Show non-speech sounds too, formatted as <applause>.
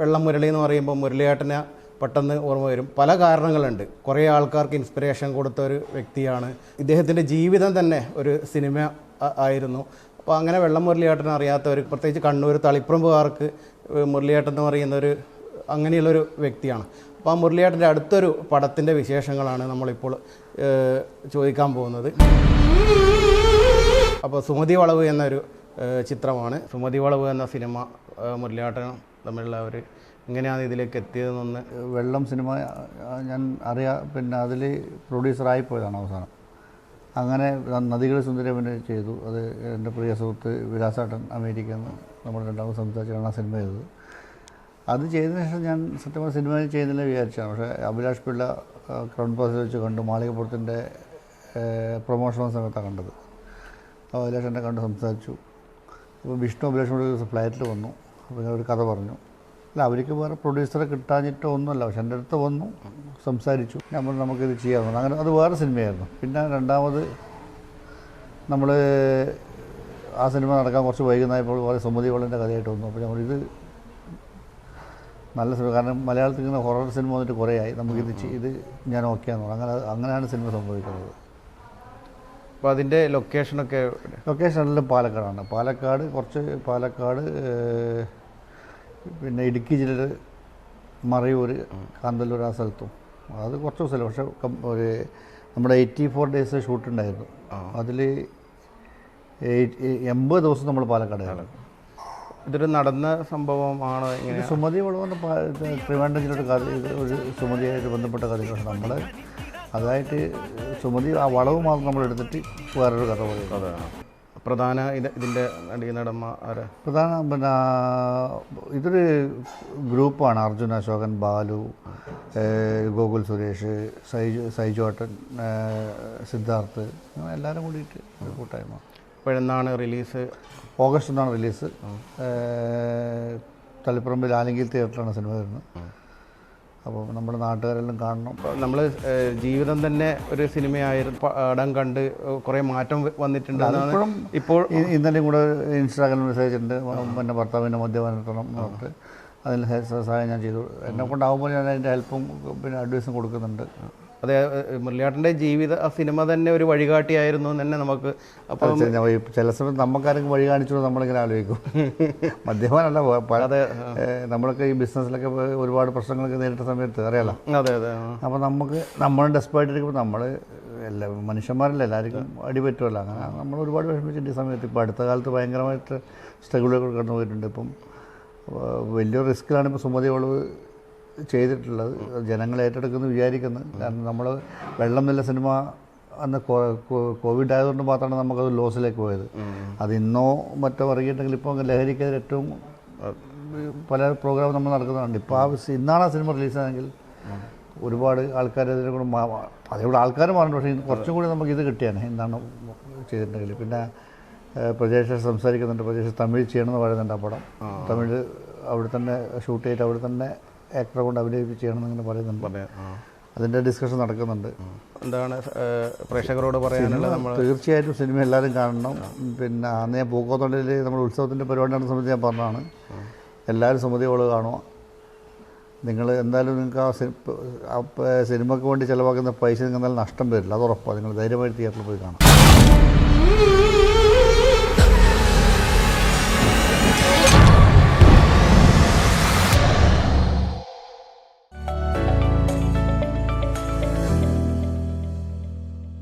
വെള്ളം മുരളി എന്ന് പറയുമ്പോൾ മുരളിയേട്ടനെ പെട്ടെന്ന് ഓർമ്മ വരും. പല കാരണങ്ങളുണ്ട്. കുറേ ആൾക്കാർക്ക് ഇൻസ്പിറേഷൻ കൊടുത്ത ഒരു വ്യക്തിയാണ്. ഇദ്ദേഹത്തിന്റെ ജീവിതം തന്നെ ഒരു സിനിമ ആയിരുന്നു. അപ്പോൾ അങ്ങനെ വെള്ളം മുരളിയേട്ടനെ അറിയാത്തവർ പ്രത്യേകിച്ച് കണ്ണൂർ തളിപ്പറമ്പുകാർക്ക് മുരളിയേട്ടൻ എന്ന് പറയുന്ന ഒരു അങ്ങനെയുള്ളൊരു വ്യക്തിയാണ്. അപ്പോൾ ആ മുരളിയേട്ടന്റെ അടുത്തൊരു പടത്തിന്റെ വിശേഷങ്ങളാണ് നമ്മളിപ്പോൾ ചോദിക്കാൻ പോകുന്നത്. അപ്പോൾ സുമതി വളവ് എന്നൊരു ചിത്രമാണ്. സുമതി വളവ് എന്ന സിനിമ മുരളിയാട്ടനും തമ്മിലുള്ള ഒരു എങ്ങനെയാണ് ഇതിലേക്ക് എത്തിയതെന്നൊന്ന് വെള്ളം സിനിമ ഞാൻ അറിയാ പിന്നെ അതിൽ പ്രൊഡ്യൂസറായി പോയതാണ് അവസാനം. അങ്ങനെ നദികൾ സുന്ദരവന് ചെയ്തു. അത് എന്റെ പ്രിയ സുഹൃത്ത് വിലാസാട്ടൻ അമേരിക്കയിൽ നിന്ന് നമ്മൾ രണ്ടാമത് സംസാരിച്ചാണ് ആ സിനിമ ചെയ്തത്. അത് ചെയ്തതിന് ശേഷം ഞാൻ സത്യമായ സിനിമ ചെയ്യുന്നില്ല വിചാരിച്ചാണ്. പക്ഷേ അഭിലാഷ് പിള്ള ക്രൗൺ പ്ലാസിൽ വെച്ച് കണ്ടു മാളികപ്പുറത്തിന്റെ പ്രൊമോഷൻ സമയത്താണ് കണ്ടത്. അപ്പോൾ അഭിലാഷ് എന്നെ കണ്ട് സംസാരിച്ചു. അപ്പോൾ വിഷ്ണു അഭിലാഷ് കൂടി ദിവസം ഫ്ലൈറ്റിൽ വന്നു. അപ്പോൾ ഞാൻ ഒരു കഥ പറഞ്ഞു. അല്ല അവർക്ക് വേറെ പ്രൊഡ്യൂസറെ കിട്ടാഞ്ഞിട്ടോ ഒന്നുമല്ല. പക്ഷെ എന്റെ അടുത്ത് വന്നു സംസാരിച്ചു. ഞാൻ പറഞ്ഞു നമുക്കിത് ചെയ്യാമെന്ന്. അങ്ങനെ അത് വേറെ സിനിമയായിരുന്നു. പിന്നെ രണ്ടാമത് നമ്മൾ ആ സിനിമ നടക്കാൻ കുറച്ച് വൈകുന്നായപ്പോൾ വളരെ സുമതി വളന്റെ കഥയായിട്ട് വന്നു. അപ്പോൾ ഇത് നല്ല സിനിമ. കാരണം മലയാളത്തിൽ ഇങ്ങനെ ഹൊറർ സിനിമ വന്നിട്ട് കുറേ ആയി നമുക്കിത് ഇത് ഞാൻ ഓക്കെയാന്ന് പറഞ്ഞു അങ്ങനെ അങ്ങനെയാണ് സിനിമ സംഭവിക്കുന്നത്. അപ്പോൾ അതിന്റെ ലൊക്കേഷനൊക്കെ ലൊക്കേഷൻ എല്ലാം പാലക്കാടാണ്. പാലക്കാട് കുറച്ച് പാലക്കാട് പിന്നെ ഇടുക്കി ജില്ലയിൽ മറയൂർ കാന്തല്ലൂർ ആ സ്ഥലത്തും. അത് കുറച്ച് ദിവസമല്ല. പക്ഷെ ഒരു നമ്മുടെ എയ്റ്റി ഫോർ ഡേയ്സ് ഷൂട്ടുണ്ടായിരുന്നു അതിൽ എൺപത് ദിവസം നമ്മൾ പാലക്കാടായിരുന്നു ഇതൊരു നടന്ന സംഭവമാണ് ഇങ്ങനെ. സുമതി വളർന്ന ട്രിവാൻഡ്രം ജില്ലയുടെ കഥ ഇത് ഒരു സുമതിയായിട്ട് ബന്ധപ്പെട്ട കഥയാണ്. നമ്മൾ അതായിട്ട് സുമതി ആ വളവ് മാത്രം നമ്മൾ എടുത്തിട്ട് വേറൊരു കഥ പറയും പ്രധാന ഇത് ഇതിന്റെ നടി നടന്മ ആരാ? പ്രധാന പിന്നെ ഇതൊരു ഗ്രൂപ്പാണ്. അർജുൻ അശോകൻ ബാലു ഗോകുൽ സുരേഷ് സൈജു സൈജോട്ടൻ സിദ്ധാർത്ഥ് അങ്ങനെ എല്ലാവരും കൂടിയിട്ട് ഒരു കൂട്ടായ്മ. ഇപ്പോഴെന്നാണ് റിലീസ്? ഓഗസ്റ്റ് ഒന്നാണ് റിലീസ്. തളിപ്പറമ്പിൽ ആലങ്കിൽ തിയേറ്ററിലാണ് സിനിമ വരുന്നത്. അപ്പോൾ നമ്മുടെ നാട്ടുകാരെല്ലാം കാണണം. നമ്മൾ ജീവിതം തന്നെ ഒരു സിനിമയായിരുന്നു പടം കണ്ട് കുറേ മാറ്റം വന്നിട്ടുണ്ട് ഇപ്പോൾ ഇന്നലെയും കൂടെ ഇൻസ്റ്റാഗ്രാമിൽ മെസ്സേജ് ഉണ്ട്. പിന്നെ ഭർത്താവിന്റെ മദ്യപാനം നിർത്തണം എന്ന് പറഞ്ഞിട്ട് അതിന് സഹായം ഞാൻ ചെയ്തു. എന്നെ കൊണ്ടാകുമ്പോൾ ഞാൻ അതിന്റെ ഹെൽപ്പും പിന്നെ അഡ്വൈസും കൊടുക്കുന്നുണ്ട്. അതെ മുരളിയാട്ടന്റെ ജീവിത ആ സിനിമ തന്നെ ഒരു വഴികാട്ടിയായിരുന്നു തന്നെ നമുക്ക് അപ്പം അത് ചില സമയത്ത് നമുക്കാരെങ്കിലും വഴി കാണിച്ചു നമ്മളിങ്ങനെ ആലോചിക്കും. <laughs> മദ്യപാനല്ല പ- നമ്മളൊക്കെ ഈ ബിസിനസ്സിലൊക്കെ ഒരുപാട് പ്രശ്നങ്ങളൊക്കെ നേരിട്ട സമയത്ത് അറിയാലോ? അതെ അതെ. അപ്പോൾ നമുക്ക് നമ്മൾ ഡെസ്പായിട്ട് ഇരിക്കുമ്പോൾ നമ്മൾ എല്ലാ മനുഷ്യന്മാരല്ല എല്ലാവർക്കും അടിപറ്റുമല്ലോ അങ്ങനെ നമ്മൾ ഒരുപാട് വിഷമിച്ചിട്ട് ഈ സമയത്ത് ഇപ്പോൾ അടുത്ത കാലത്ത് ഭയങ്കരമായിട്ട് സ്ട്രഗിളുകൾ കടന്നു പോയിട്ടുണ്ട് ഇപ്പം വലിയ റിസ്ക്കിലാണ് ഇപ്പോൾ സുമതി വളവ് ചെയ്തിട്ടുള്ളത്. ജനങ്ങൾ ഏറ്റെടുക്കുന്നു വിചാരിക്കുന്നു. കാരണം നമ്മൾ വെള്ളം നില സിനിമ അന്ന് കോവിഡ് ആയതുകൊണ്ട് മാത്രമാണ് നമുക്കത് ലോസിലേക്ക് പോയത്. അത് ഇന്നോ മറ്റോ ഇറങ്ങിയിട്ടുണ്ടെങ്കിൽ ഇപ്പോൾ ലഹരിക്കെതിരെ ഏറ്റവും പല പ്രോഗ്രാം നമ്മൾ നടക്കുന്നുണ്ട് ഇപ്പോൾ ആ ഇന്നാണ് ആ സിനിമ റിലീസാണെങ്കിൽ ഒരുപാട് ആൾക്കാർ അതിനെ കൂടെ അതേപോലെ ആൾക്കാർ മാറുന്നു പക്ഷേ കുറച്ചും കൂടി നമുക്ക് ഇത് കിട്ടിയാണ് എന്താണ് ചെയ്തിട്ടുണ്ടെങ്കിൽ. പിന്നെ പ്രജേഷ് സംസാരിക്കുന്നുണ്ട്. പ്രജേഷ് തമിഴ് ചെയ്യണമെന്ന് പറയുന്നുണ്ട് ആ പടം. തമിഴ് അവിടെ തന്നെ ഷൂട്ട് ചെയ്തിട്ട് അവിടെ തന്നെ ആക്ടറെ കൊണ്ട് അഭിനയിപ്പിച്ച് ചെയ്യണമെന്നിങ്ങനെ പറയുന്നുണ്ട്. അതിന്റെ ഡിസ്കഷൻ നടക്കുന്നുണ്ട്. എന്താണ് പ്രേക്ഷകരോട് പറയാനുള്ളത് നമ്മൾ തീർച്ചയായിട്ടും സിനിമ എല്ലാവരും കാണണം. പിന്നെ അന്ന് ഞാൻ പൂക്കോത്തൊണ്ടിൽ നമ്മൾ ഉത്സവത്തിന്റെ പരിപാടി നടന്ന സമയത്ത് ഞാൻ പറഞ്ഞതാണ്. എല്ലാവരും സമിതിയോട് കാണുക. നിങ്ങൾ എന്തായാലും നിങ്ങൾക്ക് ആ സിനിമയ്ക്ക് വേണ്ടി ചിലവാക്കുന്ന പൈസ നിങ്ങൾ എന്തായാലും നഷ്ടം വരില്ല. അത് ഉറപ്പാണ് നിങ്ങൾ ധൈര്യമായിട്ട് തിയേറ്ററിൽ പോയി കാണാം.